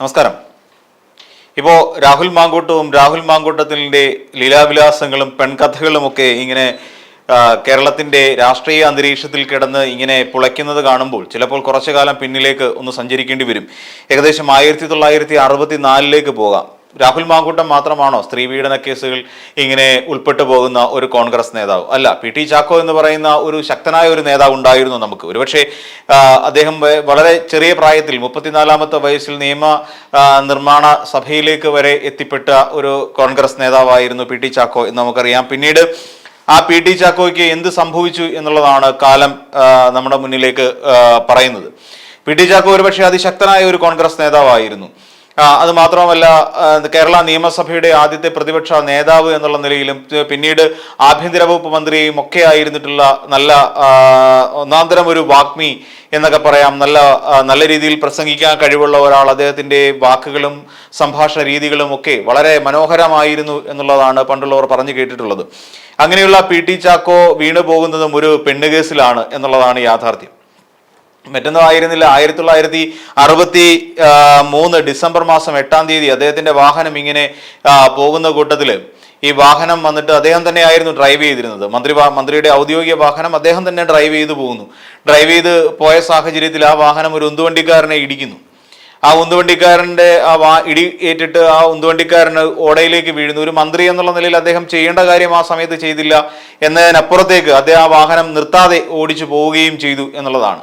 നമസ്കാരം. ഇപ്പോൾ രാഹുൽ മാങ്കൂട്ടവും രാഹുൽ മാങ്കൂട്ടത്തിന്റെ ലീലാവിലാസങ്ങളും പെൺകഥകളും ഒക്കെ ഇങ്ങനെ കേരളത്തിന്റെ രാഷ്ട്രീയ അന്തരീക്ഷത്തിൽ കിടന്ന് ഇങ്ങനെ പുളയ്ക്കുന്നത് കാണുമ്പോൾ ചിലപ്പോൾ കുറച്ചു കാലം പിന്നിലേക്ക് ഒന്ന് സഞ്ചരിക്കേണ്ടി വരും. ഏകദേശം ആയിരത്തി തൊള്ളായിരത്തി അറുപത്തി നാലിലേക്ക് പോകാം. രാഹുൽ മാങ്കൂട്ടം മാത്രമാണോ സ്ത്രീ പീഡന കേസുകൾ ഇങ്ങനെ ഉൾപ്പെട്ടു പോകുന്ന ഒരു കോൺഗ്രസ് നേതാവ്? അല്ല പി ടി ചാക്കോ എന്ന് പറയുന്ന ഒരു ശക്തനായ ഒരു നേതാവ് ഉണ്ടായിരുന്നു നമുക്ക്. ഒരുപക്ഷെ അദ്ദേഹം വളരെ ചെറിയ പ്രായത്തിൽ മുപ്പത്തിനാലാമത്തെ വയസ്സിൽ നിയമ നിർമ്മാണ സഭയിലേക്ക് വരെ എത്തിപ്പെട്ട ഒരു കോൺഗ്രസ് നേതാവായിരുന്നു പി ടി ചാക്കോ എന്ന് നമുക്കറിയാം. പിന്നീട് ആ പി ടി ചാക്കോയ്ക്ക് എന്ത് സംഭവിച്ചു എന്നുള്ളതാണ് കാലം നമ്മുടെ മുന്നിലേക്ക് പറയുന്നത്. പി ടി ചാക്കോ ഒരുപക്ഷെ അതിശക്തനായ ഒരു കോൺഗ്രസ് നേതാവായിരുന്നു. അത് മാത്രമല്ല കേരള നിയമസഭയുടെ ആദ്യത്തെ പ്രതിപക്ഷ നേതാവ് എന്നുള്ള നിലയിലും പിന്നീട് ആഭ്യന്തര വകുപ്പ് മന്ത്രിയും ഒക്കെ ആയിരുന്നിട്ടുള്ള നല്ല ഒന്നാന്തരം ഒരു വാഗ്മി എന്നൊക്കെ പറയാം. നല്ല നല്ല രീതിയിൽ പ്രസംഗിക്കാൻ കഴിവുള്ള ഒരാൾ അദ്ദേഹത്തിന്റെ വാക്കുകളും സംഭാഷണ രീതികളും ഒക്കെ വളരെ മനോഹരമായിരുന്നു എന്നുള്ളതാണ് പണ്ടുള്ളവർ പറഞ്ഞു കേട്ടിട്ടുള്ളത്. അങ്ങനെയുള്ള പി ടി ചാക്കോ വീണു പോകുന്നതും ഒരു പെണ്ണുകേസിലാണ് എന്നുള്ളതാണ് യാഥാർത്ഥ്യം. മറ്റൊന്നും ആയിരുന്നില്ല ആയിരത്തി തൊള്ളായിരത്തി അറുപത്തി മൂന്ന് ഡിസംബർ മാസം എട്ടാം തീയതി അദ്ദേഹത്തിന്റെ വാഹനം ഇങ്ങനെ പോകുന്ന കൂട്ടത്തിൽ ഈ വാഹനം വന്നിട്ട് അദ്ദേഹം തന്നെയായിരുന്നു ഡ്രൈവ് ചെയ്തിരുന്നത്. മന്ത്രി മന്ത്രിയുടെ ഔദ്യോഗിക വാഹനം അദ്ദേഹം തന്നെ ഡ്രൈവ് ചെയ്തു പോകുന്നു. ഡ്രൈവ് ചെയ്ത് പോയ സാഹചര്യത്തിൽ ആ വാഹനം ഒരു ഉന്തുവണ്ടിക്കാരനെ ഇടിക്കുന്നു. ആ ഉന്തുവണ്ടിക്കാരന്റെ ആ വാ ഇടി ഏറ്റിട്ട് ആ ഉന്തുവണ്ടിക്കാരന് ഓടയിലേക്ക് വീഴുന്നു. ഒരു മന്ത്രി എന്നുള്ള നിലയിൽ അദ്ദേഹം ചെയ്യേണ്ട കാര്യം ആ സമയത്ത് ചെയ്തില്ല എന്നതിനപ്പുറത്തേക്ക് അദ്ദേഹം ആ വാഹനം നിർത്താതെ ഓടിച്ചു പോവുകയും ചെയ്തു എന്നുള്ളതാണ്.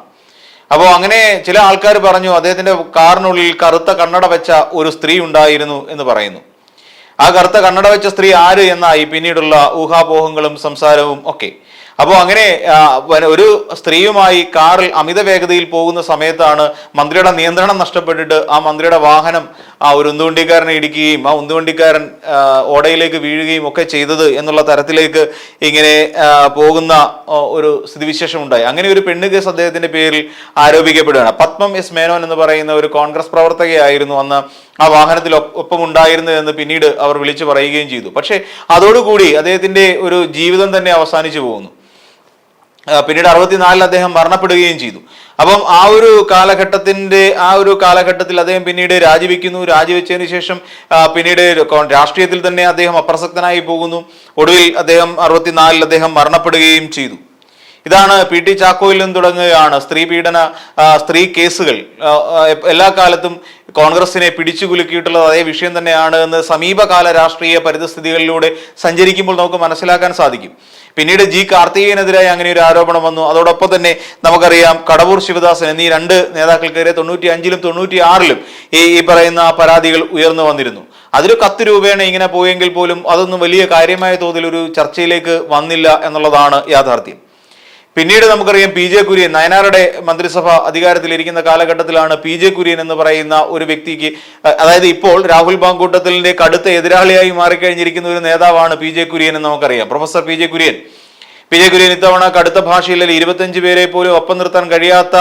അപ്പോൾ അങ്ങനെ ചില ആൾക്കാർ പറഞ്ഞു അദ്ദേഹത്തിന്റെ കാറിനുള്ളിൽ കറുത്ത കണ്ണട വെച്ച ഒരു സ്ത്രീ ഉണ്ടായിരുന്നു എന്ന് പറയുന്നു. ആ കറുത്ത കണ്ണട വെച്ച സ്ത്രീ ആര് എന്നായി പിന്നീടുള്ള ഊഹാപോഹങ്ങളും സംസാരവും ഒക്കെ. അപ്പോൾ അങ്ങനെ ഒരു സ്ത്രീയുമായി കാറിൽ അമിത വേഗതയിൽ പോകുന്ന സമയത്താണ് മന്ത്രിയുടെ നിയന്ത്രണം നഷ്ടപ്പെട്ടിട്ട് ആ മന്ത്രിയുടെ വാഹനം ആ ഒരു ഉന്തുവണ്ടിക്കാരനെ ഇടിക്കുകയും ആ ഉന്തുവണ്ടിക്കാരൻ ഓടയിലേക്ക് വീഴുകയും ഒക്കെ ചെയ്തത് എന്നുള്ള തരത്തിലേക്ക് ഇങ്ങനെ പോകുന്ന ഒരു സ്ഥിതിവിശേഷം ഉണ്ടായി. അങ്ങനെ ഒരു പെണ്ണ് കേസ് അദ്ദേഹത്തിന്റെ പേരിൽ ആരോപിക്കപ്പെടുകയാണ്. പത്മം എസ് മേനോൻ എന്ന് പറയുന്ന ഒരു കോൺഗ്രസ് പ്രവർത്തകയായിരുന്നു അന്ന് ആ വാഹനത്തിൽ ഒപ്പം ഉണ്ടായിരുന്നു എന്ന് പിന്നീട് അവർ വിളിച്ചു പറയുകയും ചെയ്തു. പക്ഷേ അതോടുകൂടി അദ്ദേഹത്തിന്റെ ഒരു ജീവിതം തന്നെ അവസാനിച്ചു പോകുന്നു. പിന്നീട് അറുപത്തിനാലിൽ അദ്ദേഹം മരണപ്പെടുകയും ചെയ്തു. അപ്പം ആ ഒരു കാലഘട്ടത്തിന്റെ ആ ഒരു കാലഘട്ടത്തിൽ അദ്ദേഹം പിന്നീട് രാജിവെക്കുന്നു. രാജിവെച്ചതിന് ശേഷം പിന്നീട് രാഷ്ട്രീയത്തിൽ തന്നെ അദ്ദേഹം അപ്രസക്തനായി പോകുന്നു. ഒടുവിൽ അദ്ദേഹം അറുപത്തിനാലിൽ അദ്ദേഹം മരണപ്പെടുകയും ചെയ്തു. ഇതാണ് പി ടി ചാക്കോയിൽ നിന്ന് തുടങ്ങുകയാണ് സ്ത്രീ പീഡന സ്ത്രീ കേസുകൾ. എല്ലാ കാലത്തും കോൺഗ്രസിനെ പിടിച്ചു കുലുക്കിയിട്ടുള്ളത് അതേ വിഷയം തന്നെയാണ് എന്ന് സമീപകാല രാഷ്ട്രീയ പരിതസ്ഥിതികളിലൂടെ സഞ്ചരിക്കുമ്പോൾ നമുക്ക് മനസ്സിലാക്കാൻ സാധിക്കും. പിന്നീട് ജി കാർത്തികേയനെതിരായി അങ്ങനെ ഒരു ആരോപണം വന്നു. അതോടൊപ്പം തന്നെ നമുക്കറിയാം കടവൂർ ശിവദാസൻ എന്നീ രണ്ട് നേതാക്കൾക്കെതിരെ തൊണ്ണൂറ്റി അഞ്ചിലും തൊണ്ണൂറ്റി ആറിലും ഈ ഈ പറയുന്ന പരാതികൾ ഉയർന്നു വന്നിരുന്നു. അതിൽ കത്ത് രൂപേണ ഇങ്ങനെ പോയെങ്കിൽ പോലും അതൊന്നും വലിയ കാര്യമായ തോതിൽ ഒരു ചർച്ചയിലേക്ക് വന്നില്ല എന്നുള്ളതാണ് യാഥാർത്ഥ്യം. പിന്നീട് നമുക്കറിയാം പി ജെ കുര്യൻ നയനാരുടെ മന്ത്രിസഭ അധികാരത്തിലിരിക്കുന്ന കാലഘട്ടത്തിലാണ് പി ജെ കുര്യൻ എന്ന് പറയുന്ന ഒരു വ്യക്തിക്ക് അതായത് ഇപ്പോൾ രാഹുൽ ബാങ്കൂട്ടത്തിലിന്റെ കടുത്ത എതിരാളിയായി മാറിക്കഴിഞ്ഞിരിക്കുന്ന ഒരു നേതാവാണ് പി ജെ കുര്യൻ എന്ന് നമുക്കറിയാം. Professor P J Kurian P J Kurian ഇത്തവണ കടുത്ത ഭാഷയിൽ ഇരുപത്തഞ്ച് പേരെ പോലും ഒപ്പം നിർത്താൻ കഴിയാത്ത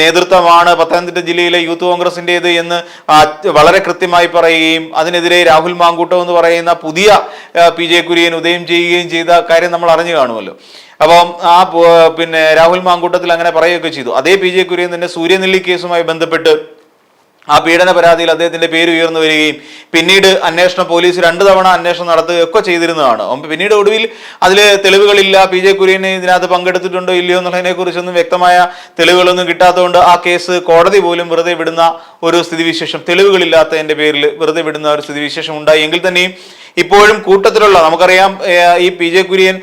നേതൃത്വമാണ് പത്തനംതിട്ട ജില്ലയിലെ യൂത്ത് കോൺഗ്രസിന്റെത് എന്ന് വളരെ കൃത്യമായി പറയുകയും അതിനെതിരെ രാഹുൽ മാങ്കൂട്ടം എന്ന് പറയുന്ന പുതിയ പി ജെ കുര്യൻ ഉദയം ചെയ്യുകയും ചെയ്ത കാര്യം നമ്മൾ അറിഞ്ഞു കാണുമല്ലോ. അപ്പം ആ പിന്നെ രാഹുൽ മാങ്കൂട്ടത്തിൽ അങ്ങനെ പറയുകയൊക്കെ ചെയ്തു. അതേ പി ജെ കുര്യൻ തന്നെ സൂര്യനെല്ലി കേസുമായി ബന്ധപ്പെട്ട് ആ പീഡന പരാതിയിൽ അദ്ദേഹത്തിന്റെ പേര് ഉയർന്നു വരികയും പിന്നീട് അന്വേഷണം പോലീസ് രണ്ടു തവണ അന്വേഷണം നടത്തുകയൊക്കെ ചെയ്തിരുന്നതാണ്. പിന്നീട് ഒടുവിൽ അതിൽ തെളിവുകളില്ല. പി ജെ കുര്യനെ ഇതിനകത്ത് പങ്കെടുത്തിട്ടുണ്ടോ ഇല്ലയോ എന്നുള്ളതിനെ കുറിച്ചൊന്നും വ്യക്തമായ തെളിവുകളൊന്നും കിട്ടാത്തതുകൊണ്ട് ആ കേസ് കോടതി പോലും വെറുതെ വിടുന്ന ഒരു സ്ഥിതിവിശേഷം തെളിവുകളില്ലാത്തതിന്റെ പേരിൽ വെറുതെ വിടുന്ന ഒരു സ്ഥിതിവിശേഷം ഉണ്ടായി. എങ്കിൽ തന്നെയും ഇപ്പോഴും കൂട്ടത്തിലുള്ള നമുക്കറിയാം ഈ പി ജെ കുര്യൻ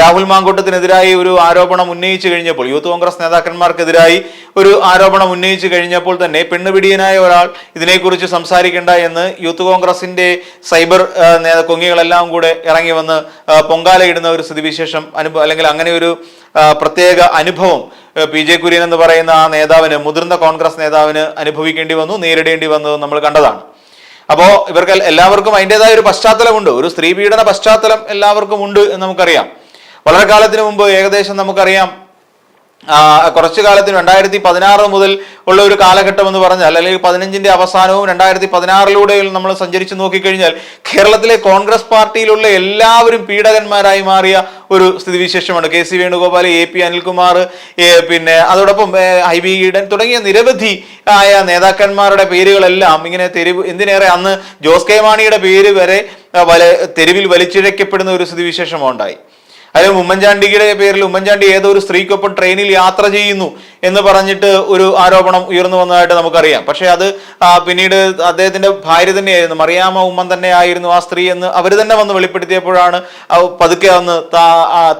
രാഹുൽ മാങ്കോട്ടത്തിനെതിരായി ഒരു ആരോപണം ഉന്നയിച്ചു കഴിഞ്ഞപ്പോൾ യൂത്ത് കോൺഗ്രസ് നേതാക്കന്മാർക്കെതിരായി ഒരു ആരോപണം ഉന്നയിച്ചു കഴിഞ്ഞപ്പോൾ തന്നെ പെണ്ണുപിടിയനായ ഒരാൾ ഇതിനെക്കുറിച്ച് സംസാരിക്കേണ്ട എന്ന് യൂത്ത് കോൺഗ്രസിന്റെ സൈബർ കുങ്ങികളെല്ലാം കൂടെ ഇറങ്ങി വന്ന് പൊങ്കാലയിടുന്ന ഒരു സ്ഥിതിവിശേഷം അനുഭവം അല്ലെങ്കിൽ അങ്ങനെ ഒരു പ്രത്യേക അനുഭവം പി ജെ കുര്യൻ എന്ന് പറയുന്ന ആ നേതാവിന് മുതിർന്ന കോൺഗ്രസ് നേതാവിന് അനുഭവിക്കേണ്ടി വന്നു നേരിടേണ്ടി വന്നു നമ്മൾ കണ്ടതാണ്. അപ്പോ ഇവർക്ക് എല്ലാവർക്കും അതിന്റെതായ ഒരു പശ്ചാത്തലമുണ്ട്. ഒരു സ്ത്രീ പീഡന പശ്ചാത്തലം എല്ലാവർക്കും ഉണ്ട് എന്ന് നമുക്കറിയാം. വളരെ കാലത്തിന് മുമ്പ് ഏകദേശം നമുക്കറിയാം കുറച്ചു കാലത്തിന് രണ്ടായിരത്തി പതിനാറ് മുതൽ ഉള്ള ഒരു കാലഘട്ടം എന്ന് പറഞ്ഞാൽ അല്ലെങ്കിൽ പതിനഞ്ചിന്റെ അവസാനവും രണ്ടായിരത്തി പതിനാറിലൂടെ നമ്മൾ സഞ്ചരിച്ചു നോക്കിക്കഴിഞ്ഞാൽ കേരളത്തിലെ കോൺഗ്രസ് പാർട്ടിയിലുള്ള എല്ലാവരും പീഡകന്മാരായി മാറിയ ഒരു സ്ഥിതിവിശേഷമാണ്. K C Venugopal A P Anilkumar പിന്നെ അതോടൊപ്പം ഐ ബി ഈഡൻ തുടങ്ങിയ നിരവധി ആയ നേതാക്കന്മാരുടെ പേരുകളെല്ലാം ഇങ്ങനെ തെരുവ് എന്തിനേറെ അന്ന് ജോസ് കെ മാണിയുടെ പേര് വരെ തെരുവിൽ വലിച്ചിഴക്കപ്പെടുന്ന ഒരു സ്ഥിതിവിശേഷം അതിൽ ഉമ്മൻചാണ്ടിയുടെ പേരിൽ ഉമ്മൻചാണ്ടി ഏതോ ഒരു സ്ത്രീക്കൊപ്പം ട്രെയിനിൽ യാത്ര ചെയ്യുന്നു എന്ന് പറഞ്ഞിട്ട് ഒരു ആരോപണം ഉയർന്നു വന്നതായിട്ട് നമുക്കറിയാം. പക്ഷെ അത് പിന്നീട് അദ്ദേഹത്തിന്റെ ഭാര്യ തന്നെയായിരുന്നു മറിയാമ ഉമ്മൻ തന്നെ ആയിരുന്നു ആ സ്ത്രീ എന്ന് അവർ തന്നെ വന്ന് വെളിപ്പെടുത്തിയപ്പോഴാണ് പതുക്കെ വന്ന്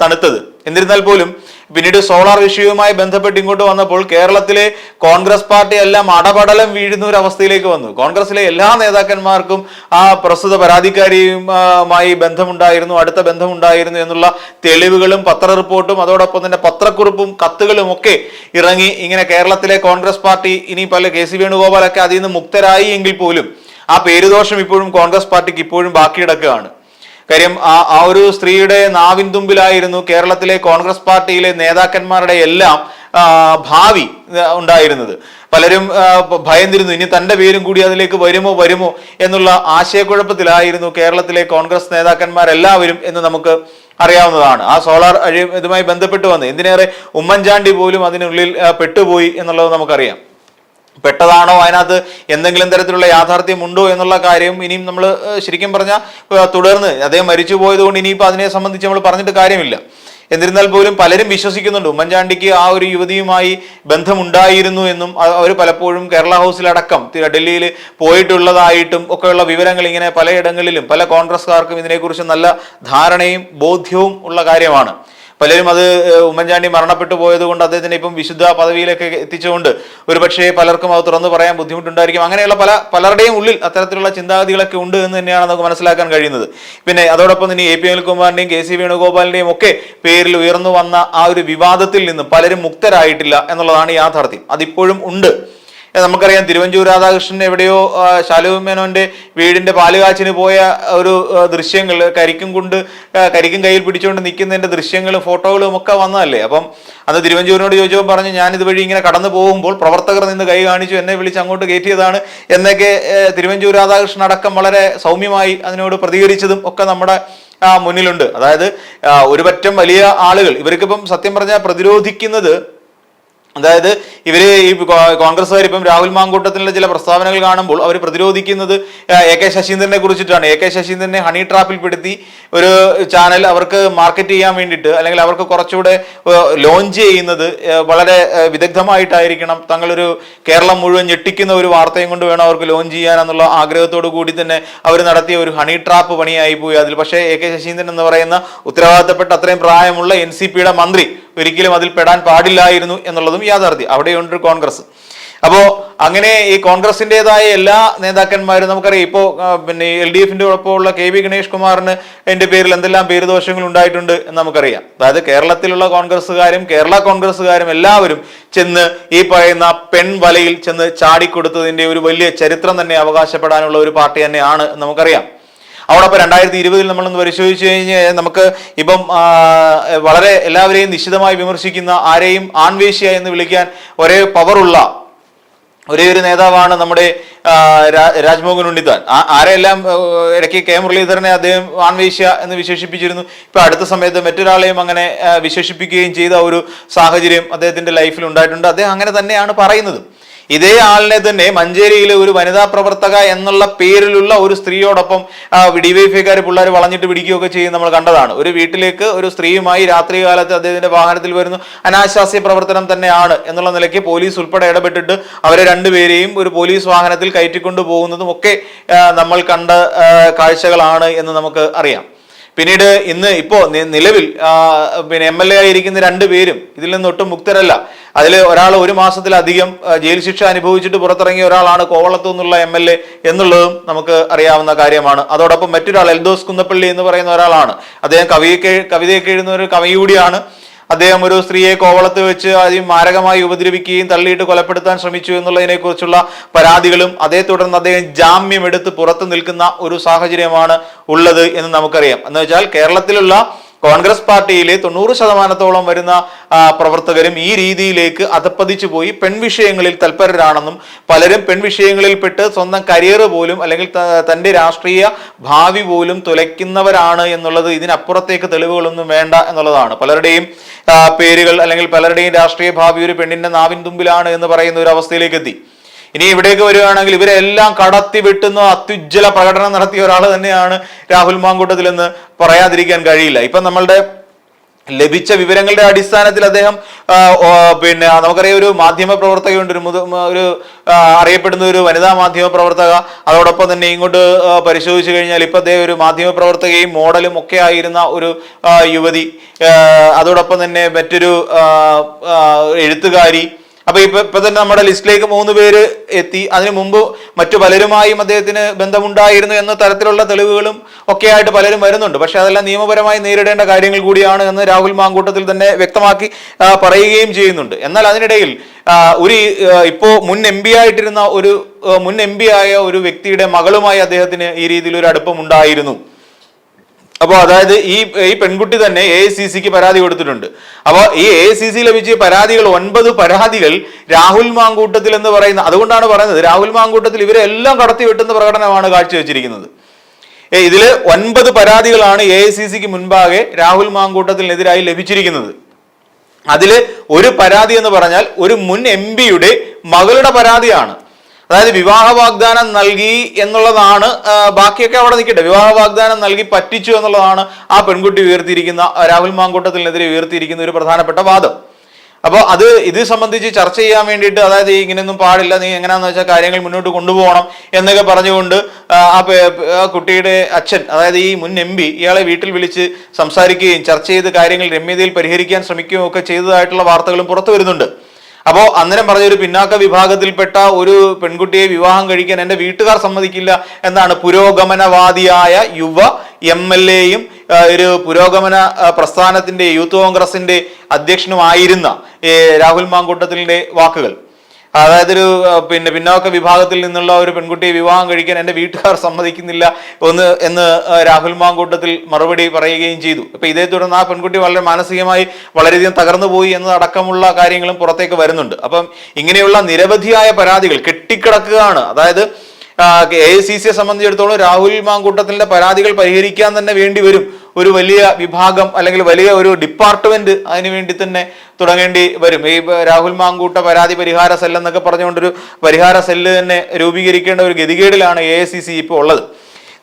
തണുത്തത്. എന്നിരുന്നാൽ പോലും പിന്നീട് സോളാർ വിഷയവുമായി ബന്ധപ്പെട്ട് ഇങ്ങോട്ട് വന്നപ്പോൾ കേരളത്തിലെ കോൺഗ്രസ് പാർട്ടി എല്ലാം അടപടലം വീഴുന്ന ഒരു അവസ്ഥയിലേക്ക് വന്നു. കോൺഗ്രസിലെ എല്ലാ നേതാക്കന്മാർക്കും ആ പ്രസ്തുത പരാതിക്കാരിയുമായി ബന്ധമുണ്ടായിരുന്നു അടുത്ത ബന്ധമുണ്ടായിരുന്നു എന്നുള്ള തെളിവുകളും പത്ര റിപ്പോർട്ടും അതോടൊപ്പം തന്നെ പത്രക്കുറിപ്പും കത്തുകളും ഒക്കെ ഇറങ്ങി ഇങ്ങനെ കേരളത്തിലെ കോൺഗ്രസ് പാർട്ടി ഇനി പല കെ സി വേണുഗോപാലൊക്കെ അതിൽ നിന്ന് മുക്തരായി എങ്കിൽ പോലും ആ പേരുദോഷം ഇപ്പോഴും കോൺഗ്രസ് പാർട്ടിക്ക് ഇപ്പോഴും ബാക്കി കിടക്കുകയാണ് കാര്യം ആ ആ ഒരു സ്ത്രീയുടെ നാവിൻ തുമ്പിലായിരുന്നു കേരളത്തിലെ കോൺഗ്രസ് പാർട്ടിയിലെ നേതാക്കന്മാരുടെ എല്ലാം ഭാവി ഉണ്ടായിരുന്നത്. പലരും ഭയന്നിരുന്നു ഇനി തന്റെ പേരും കൂടി അതിലേക്ക് വരുമോ വരുമോ? എന്നുള്ള ആശയക്കുഴപ്പത്തിലായിരുന്നു കേരളത്തിലെ കോൺഗ്രസ് നേതാക്കന്മാരെല്ലാവരും എന്ന് നമുക്ക് അറിയാവുന്നതാണ്. ആ സോളാർ ഇതുമായി ബന്ധപ്പെട്ട് വന്ന് എന്തിനേറെ ഉമ്മൻചാണ്ടി പോലും അതിനുള്ളിൽ പെട്ടുപോയി എന്നുള്ളത് നമുക്കറിയാം. പെട്ടതാണോ? അതിനകത്ത് എന്തെങ്കിലും തരത്തിലുള്ള യാഥാർത്ഥ്യം ഉണ്ടോ എന്നുള്ള കാര്യം ഇനിയും നമ്മൾ ശരിക്കും പറഞ്ഞാൽ തുടർന്ന് അദ്ദേഹം മരിച്ചു പോയതുകൊണ്ട് ഇനിയിപ്പോൾ അതിനെ സംബന്ധിച്ച് നമ്മൾ പറഞ്ഞിട്ട് കാര്യമില്ല. എന്നിരുന്നാൽ പോലും പലരും വിശ്വസിക്കുന്നുണ്ട്. ഉമ്മൻചാണ്ടിക്ക് ആ ഒരു യുവതിയുമായി ബന്ധമുണ്ടായിരുന്നു എന്നും അവർ പലപ്പോഴും കേരള ഹൗസിലടക്കം ഡൽഹിയിൽ പോയിട്ടുള്ളതായിട്ടും ഒക്കെയുള്ള വിവരങ്ങൾ ഇങ്ങനെ പലയിടങ്ങളിലും പല കോൺഗ്രസ്സുകാർക്കും ഇതിനെക്കുറിച്ച് നല്ല ധാരണയും ബോധ്യവും ഉള്ള കാര്യമാണ്. പലരും അത് ഉമ്മൻചാണ്ടി മരണപ്പെട്ടു പോയത് കൊണ്ട് അദ്ദേഹത്തിനെ ഇപ്പം വിശുദ്ധ പദവിയിലേക്ക് എത്തിച്ചുകൊണ്ട് ഒരുപക്ഷെ പലർക്കും അത് തുറന്നു പറയാൻ ബുദ്ധിമുട്ടുണ്ടായിരിക്കും. അങ്ങനെയുള്ള പല പലരുടെയും ഉള്ളിൽ അത്തരത്തിലുള്ള ചിന്താഗതികളൊക്കെ ഉണ്ട് എന്ന് തന്നെയാണ് നമുക്ക് മനസ്സിലാക്കാൻ കഴിയുന്നത്. പിന്നെ അതോടൊപ്പം തന്നെ എ പി അനിൽകുമാറിന്റെയും കെ സി വേണുഗോപാലിന്റെയും ഒക്കെ പേരിൽ ഉയർന്നു വന്ന ആ ഒരു വിവാദത്തിൽ നിന്നും പലരും മുക്തരായിട്ടില്ല എന്നുള്ളതാണ് യാഥാർത്ഥ്യം. അതിപ്പോഴും ഉണ്ട്. നമുക്കറിയാം തിരുവഞ്ചൂർ രാധാകൃഷ്ണൻ എവിടെയോ ശാലുമേനോന്റെ ശാലു മേനോന്റെ വീടിന്റെ പാലുകാച്ചിന് പോയ ഒരു ദൃശ്യങ്ങൾ കരിക്കും കൊണ്ട് കരിക്കും കയ്യിൽ പിടിച്ചുകൊണ്ട് നിൽക്കുന്നതിന്റെ ദൃശ്യങ്ങളും ഫോട്ടോകളും ഒക്കെ വന്നതല്ലേ? അപ്പം അന്ന് തിരുവഞ്ചൂരിനോട് ചോദിച്ചപ്പോൾ പറഞ്ഞു ഞാൻ ഇതുവഴി ഇങ്ങനെ കടന്നു പോകുമ്പോൾ പ്രവർത്തകർ നിന്ന് കൈ കാണിച്ചു എന്നെ വിളിച്ച് അങ്ങോട്ട് കയറ്റിയതാണ് എന്നൊക്കെ തിരുവഞ്ചൂർ രാധാകൃഷ്ണൻ അടക്കം വളരെ സൗമ്യമായി അതിനോട് പ്രതികരിച്ചതും ഒക്കെ നമ്മുടെ മുന്നിലുണ്ട്. അതായത് ഒരുപറ്റം വലിയ ആളുകൾ ഇവർക്കിപ്പം സത്യം പറഞ്ഞാൽ പ്രതിരോധിക്കുന്നത് അതായത് ഇവർ ഈ കോൺഗ്രസ് കോൺഗ്രസ്സുകാർ ഇപ്പം രാഹുൽ മാങ്കൂട്ടത്തിലുള്ള ചില പ്രസ്താവനകൾ കാണുമ്പോൾ അവർ പ്രതിരോധിക്കുന്നത് എ കെ ശശീന്ദ്രനെ കുറിച്ചിട്ടാണ്. എ കെ ശശീന്ദ്രനെ ഹണി ട്രാപ്പിൽ പെടുത്തി ഒരു ചാനൽ അവർക്ക് മാർക്കറ്റ് ചെയ്യാൻ വേണ്ടിയിട്ട് അല്ലെങ്കിൽ അവർക്ക് കുറച്ചുകൂടെ ലോഞ്ച് ചെയ്യുന്നത് വളരെ വിദഗ്ധമായിട്ടായിരിക്കണം തങ്ങളൊരു കേരളം മുഴുവൻ ഞെട്ടിക്കുന്ന ഒരു വാർത്തയും കൊണ്ട് വേണം അവർക്ക് ലോഞ്ച് ചെയ്യാനെന്നുള്ള ആഗ്രഹത്തോടു കൂടി തന്നെ അവർ നടത്തിയ ഒരു ഹണി ട്രാപ്പ് പണിയായി പോയി അതിൽ. പക്ഷേ എ കെ ശശീന്ദ്രൻ എന്ന് പറയുന്ന ഉത്തരവാദിത്തപ്പെട്ട അത്രയും പ്രായമുള്ള എൻ സി പിയുടെ മന്ത്രി ഒരിക്കലും അതിൽ പെടാൻ പാടില്ലായിരുന്നു എന്നുള്ളതും യാഥാർത്ഥ്യം. അവിടെയുണ്ട് കോൺഗ്രസ്. അപ്പോൾ അങ്ങനെ ഈ കോൺഗ്രസിന്റെതായ എല്ലാ നേതാക്കന്മാരും നമുക്കറിയാം. ഇപ്പോൾ പിന്നെ എൽ ഡി എഫിന്റെ ഒപ്പമുള്ള കെ വി ഗണേഷ് കുമാറിന് എന്റെ പേരിൽ എന്തെല്ലാം പേര് ദോഷങ്ങൾ ഉണ്ടായിട്ടുണ്ട് എന്ന് നമുക്കറിയാം. അതായത് കേരളത്തിലുള്ള കോൺഗ്രസ്സുകാരും കേരള കോൺഗ്രസ്സുകാരും എല്ലാവരും ചെന്ന് ഈ പറയുന്ന പെൺവലയിൽ ചെന്ന് ചാടിക്കൊടുത്തതിന്റെ ഒരു വലിയ ചരിത്രം തന്നെ അവകാശപ്പെടാനുള്ള ഒരു പാർട്ടി തന്നെയാണ് നമുക്കറിയാം. അതോടൊപ്പം രണ്ടായിരത്തി ഇരുപതിൽ നമ്മളൊന്ന് പരിശോധിച്ചു കഴിഞ്ഞാൽ നമുക്ക് ഇപ്പം വളരെ എല്ലാവരെയും നിശ്ചിതമായി വിമർശിക്കുന്ന ആരെയും ആൺവേശ്യ എന്ന് വിളിക്കാൻ ഒരേ പവറുള്ള ഒരേ ഒരു നേതാവാണ് നമ്മുടെ രാജ്മോഹൻ ഉണ്ണിത്താൻ. ആരെല്ലാം ഇടയ്ക്ക് കെ മുരളീധരനെ അദ്ദേഹം ആൺവേശ്യ എന്ന് വിശേഷിപ്പിച്ചിരുന്നു. ഇപ്പൊ അടുത്ത സമയത്ത് മറ്റൊരാളെയും അങ്ങനെ വിശേഷിപ്പിക്കുകയും ചെയ്ത ഒരു സാഹചര്യം അദ്ദേഹത്തിന്റെ ലൈഫിൽ ഉണ്ടായിട്ടുണ്ട്. അദ്ദേഹം അങ്ങനെ തന്നെയാണ് പറയുന്നത്. ഇതേ ആളിനെ തന്നെ മഞ്ചേരിയിലെ ഒരു വനിതാ പ്രവർത്തക എന്നുള്ള പേരിലുള്ള ഒരു സ്ത്രീയോടൊപ്പം ഡിവൈഫൈക്കാർ പിള്ളേർ വളഞ്ഞിട്ട് പിടിക്കുകയൊക്കെ ചെയ്യും നമ്മൾ കണ്ടതാണ്. ഒരു വീട്ടിലേക്ക് ഒരു സ്ത്രീയുമായി രാത്രി കാലത്ത് അദ്ദേഹത്തിന്റെ വാഹനത്തിൽ വരുന്നു. അനാശാസ്യ പ്രവർത്തനം തന്നെയാണ് എന്നുള്ള നിലയ്ക്ക് പോലീസ് ഉൾപ്പെടെ ഇടപെട്ടിട്ട് അവരെ രണ്ടുപേരെയും ഒരു പോലീസ് വാഹനത്തിൽ കയറ്റിക്കൊണ്ടു പോകുന്നതും ഒക്കെ നമ്മൾ കണ്ട കാഴ്ചകളാണ് എന്ന് നമുക്ക് അറിയാം. പിന്നീട് ഇന്ന് ഇപ്പോ നിലവിൽ പിന്നെ എം എൽ എ ആയിരിക്കുന്ന രണ്ട് പേരും ഇതിൽ നിന്ന് ഒട്ടും മുക്തരല്ല. അതിൽ ഒരാൾ ഒരു മാസത്തിലധികം ജയിൽ ശിക്ഷ അനുഭവിച്ചിട്ട് പുറത്തിറങ്ങിയ ഒരാളാണ് കോവളത്തു നിന്നുള്ള എം എൽ എ എന്നുള്ളതും നമുക്ക് അറിയാവുന്ന കാര്യമാണ്. അതോടൊപ്പം മറ്റൊരാൾ എൽദോസ് കുന്നപ്പള്ളി എന്ന് പറയുന്ന ഒരാളാണ്. അദ്ദേഹം കവിയൊക്കെ കവിതയൊക്കെ എഴുതുന്ന ഒരു കവി കൂടിയാണ്. അദ്ദേഹം ഒരു സ്ത്രീയെ കോവളത്ത് വെച്ച് അതിന് മാരകമായി ഉപദ്രവിക്കുകയും തള്ളിയിട്ട് കൊലപ്പെടുത്താൻ ശ്രമിച്ചു എന്നുള്ളതിനെ കുറിച്ചുള്ള പരാതികളും അതേ തുടർന്ന് അദ്ദേഹം ജാമ്യം എടുത്ത് പുറത്തു നിൽക്കുന്ന ഒരു സാഹചര്യമാണ് ഉള്ളത് എന്ന് നമുക്കറിയാം. എന്ന് വെച്ചാൽ കേരളത്തിലുള്ള കോൺഗ്രസ് പാർട്ടിയിലെ തൊണ്ണൂറ് ശതമാനത്തോളം വരുന്ന പ്രവർത്തകരും ഈ രീതിയിലേക്ക് അധപ്പതിച്ചു പോയി. പെൺവിഷയങ്ങളിൽ തൽപരരാണെന്നും പലരും പെൺവിഷയങ്ങളിൽ പെട്ട് സ്വന്തം കരിയർ പോലും അല്ലെങ്കിൽ തന്റെ രാഷ്ട്രീയ ഭാവി പോലും തുലയ്ക്കുന്നവരാണ് എന്നുള്ളത് ഇതിനപ്പുറത്തേക്ക് തെളിവുകളൊന്നും വേണ്ട എന്നുള്ളതാണ്. പലരുടെയും പേരുകൾ അല്ലെങ്കിൽ പലരുടെയും രാഷ്ട്രീയ ഭാവി ഒരു പെണ്ണിന്റെ നാവിൻ തുമ്പിലാണ് എന്ന് പറയുന്ന ഒരു അവസ്ഥയിലേക്ക് എത്തി. ഇനി ഇവിടേക്ക് വരികയാണെങ്കിൽ ഇവരെല്ലാം കടത്തി വെട്ടുന്ന അത്യുജ്വല പ്രകടനം നടത്തിയ ഒരാൾ തന്നെയാണ് രാഹുൽ മാങ്കൂട്ടത്തിൽ എന്ന് പറയാതിരിക്കാൻ കഴിയില്ല. ഇപ്പൊ നമ്മളുടെ ലഭിച്ച വിവരങ്ങളുടെ അടിസ്ഥാനത്തിൽ അദ്ദേഹം പിന്നെ നമുക്കറിയാം ഒരു മാധ്യമ പ്രവർത്തകയുണ്ട് ഒരു ഒരു അറിയപ്പെടുന്ന ഒരു വനിതാ മാധ്യമ പ്രവർത്തക. അതോടൊപ്പം തന്നെ ഇങ്ങോട്ട് പരിശോധിച്ചു കഴിഞ്ഞാൽ ഇപ്പൊ അദ്ദേഹം ഒരു മാധ്യമ പ്രവർത്തകയും മോഡലും ഒക്കെ ആയിരുന്ന ഒരു യുവതി. അതോടൊപ്പം തന്നെ മറ്റൊരു എഴുത്തുകാരി അപ്പൊ ഇപ്പൊ ഇപ്പൊ തന്നെ നമ്മുടെ ലിസ്റ്റിലേക്ക് മൂന്ന് പേര് എത്തി. അതിനു മുമ്പ് മറ്റു പലരുമായും അദ്ദേഹത്തിന് ബന്ധമുണ്ടായിരുന്നു എന്ന തരത്തിലുള്ള തെളിവുകളും ഒക്കെ ആയിട്ട് പലരും വരുന്നുണ്ട്. പക്ഷെ അതെല്ലാം നിയമപരമായി നേരിടേണ്ട കാര്യങ്ങൾ കൂടിയാണ് എന്ന് രാഹുൽ മാങ്കൂട്ടത്തിൽ തന്നെ വ്യക്തമാക്കി പറയുകയും ചെയ്യുന്നുണ്ട്. എന്നാൽ അതിനിടയിൽ ഒരു ഇപ്പോ മുൻ എം പി ആയിട്ടിരുന്ന ഒരു മുൻ എം പി ആയ ഒരു വ്യക്തിയുടെ മകളുമായി അദ്ദേഹത്തിന് ഈ രീതിയിൽ ഒരു അടുപ്പം ഉണ്ടായിരുന്നു അപ്പോൾ അതായത് ഈ ഈ പെൺകുട്ടി തന്നെ എ സി സിക്ക് പരാതി കൊടുത്തിട്ടുണ്ട്. അപ്പോൾ ഈ എ സി സി ലഭിച്ച പരാതികൾ ഒൻപത് പരാതികൾ രാഹുൽ മാങ്കൂട്ടത്തിൽ എന്ന് പറയുന്ന അതുകൊണ്ടാണ് പറയുന്നത് രാഹുൽ മാങ്കൂട്ടത്തിൽ ഇവരെ എല്ലാം കടത്തി വെട്ടുന്ന പ്രകടനമാണ് കാഴ്ചവെച്ചിരിക്കുന്നത്. ഏ, ഇതിൽ ഒൻപത് പരാതികളാണ് എ സി സിക്ക് മുൻപാകെ രാഹുൽ മാങ്കൂട്ടത്തിനെതിരായി ലഭിച്ചിരിക്കുന്നത്. അതിൽ ഒരു പരാതി എന്ന് പറഞ്ഞാൽ ഒരു മുൻ എം പിയുടെ മകളുടെ പരാതിയാണ്. അതായത് വിവാഹ വാഗ്ദാനം നൽകി എന്നുള്ളതാണ് ബാക്കിയൊക്കെ അവിടെ നിൽക്കട്ടെ. വിവാഹ വാഗ്ദാനം നൽകി പറ്റിച്ചു എന്നുള്ളതാണ് ആ പെൺകുട്ടി ഉയർത്തിയിരിക്കുന്ന രാഹുൽ മാങ്കൂട്ടത്തിനെതിരെ ഉയർത്തിയിരിക്കുന്ന ഒരു പ്രധാനപ്പെട്ട വാദം. അപ്പോൾ അത് ഇത് സംബന്ധിച്ച് ചർച്ച ചെയ്യാൻ വേണ്ടിയിട്ട് അതായത് ഇങ്ങനെയൊന്നും പാടില്ല നീ എങ്ങനെയാന്ന് വെച്ചാൽ കാര്യങ്ങൾ മുന്നോട്ട് കൊണ്ടുപോകണം എന്നൊക്കെ പറഞ്ഞുകൊണ്ട് ആ കുട്ടിയുടെ അച്ഛൻ അതായത് ഈ മുൻ എം പി ഇയാളെ വീട്ടിൽ വിളിച്ച് സംസാരിക്കുകയും ചർച്ച ചെയ്ത് കാര്യങ്ങൾ രമ്യതയിൽ പരിഹരിക്കാൻ ശ്രമിക്കുകയും ഒക്കെ ചെയ്തതായിട്ടുള്ള വാർത്തകളും പുറത്തു വരുന്നുണ്ട്. അപ്പോ അന്നേരം പറഞ്ഞ ഒരു പിന്നാക്ക വിഭാഗത്തിൽപ്പെട്ട ഒരു പെൺകുട്ടിയെ വിവാഹം കഴിക്കാൻ എന്റെ വീട്ടുകാർ സമ്മതിക്കില്ല എന്നാണ് പുരോഗമനവാദിയായ യുവ എം എൽ എയും ഒരു പുരോഗമന പ്രസ്ഥാനത്തിന്റെ യൂത്ത് കോൺഗ്രസിന്റെ അധ്യക്ഷനുമായിരുന്ന രാഹുൽ മാങ്കൂട്ടത്തിന്റെ വാക്കുകൾ. അതായത് ഒരു പിന്നെ പിന്നോക്ക വിഭാഗത്തിൽ നിന്നുള്ള ഒരു പെൺകുട്ടിയെ വിവാഹം കഴിക്കാൻ എന്റെ വീട്ടുകാർ സമ്മതിക്കുന്നില്ല ഒന്ന് എന്ന് രാഹുൽ മാങ്കൂട്ടത്തിൽ മറുപടി പറയുകയും ചെയ്തു. അപ്പൊ ഇതേ തുടർന്ന് ആ പെൺകുട്ടി വളരെ മാനസികമായി വളരെയധികം തകർന്നു പോയി എന്നതടക്കമുള്ള കാര്യങ്ങളും പുറത്തേക്ക് വരുന്നുണ്ട്. അപ്പം ഇങ്ങനെയുള്ള നിരവധിയായ പരാതികൾ കെട്ടിക്കിടക്കുകയാണ്. അതായത് എ ഐ സി സിയെ സംബന്ധിച്ചിടത്തോളം രാഹുൽ മാങ്കൂട്ടത്തിന്റെ പരാതികൾ പരിഹരിക്കാൻ തന്നെ വേണ്ടി വരും. ഒരു വലിയ വിഭാഗം അല്ലെങ്കിൽ വലിയ ഒരു ഡിപ്പാർട്ട്മെന്റ് അതിനു വേണ്ടി തന്നെ തുടങ്ങേണ്ടി വരും. ഈ രാഹുൽ മാങ്കൂട്ട പരാതി പരിഹാര സെൽ എന്നൊക്കെ പറഞ്ഞുകൊണ്ടൊരു പരിഹാര സെല്ല് തന്നെ രൂപീകരിക്കേണ്ട ഒരു ഗതികേടിലാണ് എ ഐ സി സി ഇപ്പോൾ ഉള്ളത്.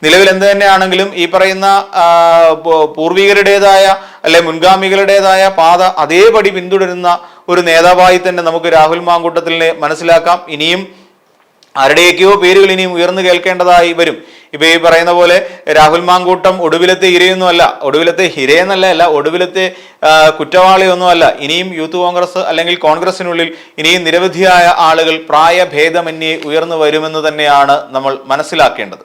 നിലവിൽ എന്ത് തന്നെയാണെങ്കിലും ഈ പറയുന്ന പൂർവികരുടേതായ അല്ലെ മുൻഗാമികളുടേതായ പാത അതേപടി പിന്തുടരുന്ന ഒരു നേതാവായി തന്നെ നമുക്ക് രാഹുൽ മാങ്കൂട്ടത്തിനെ മനസ്സിലാക്കാം. ഇനിയും ആരുടെയൊക്കെയോ പേരുകൾ ഇനിയും ഉയർന്നു കേൾക്കേണ്ടതായി വരും. ഇപ്പൊ ഈ പറയുന്ന പോലെ രാഹുൽ മാങ്കൂട്ടം ഒടുവിലത്തെ ഇരയൊന്നുമല്ല ഒടുവിലത്തെ ഹിരയെന്നല്ല അല്ല ഒടുവിലത്തെ കുറ്റവാളിയൊന്നുമല്ല. ഇനിയും യൂത്ത് കോൺഗ്രസ് അല്ലെങ്കിൽ കോൺഗ്രസിനുള്ളിൽ ഇനിയും നിരവധിയായ ആളുകൾ പ്രായഭേദമന്യേ ഉയർന്നു വരുമെന്ന് തന്നെയാണ് നമ്മൾ മനസ്സിലാക്കേണ്ടത്.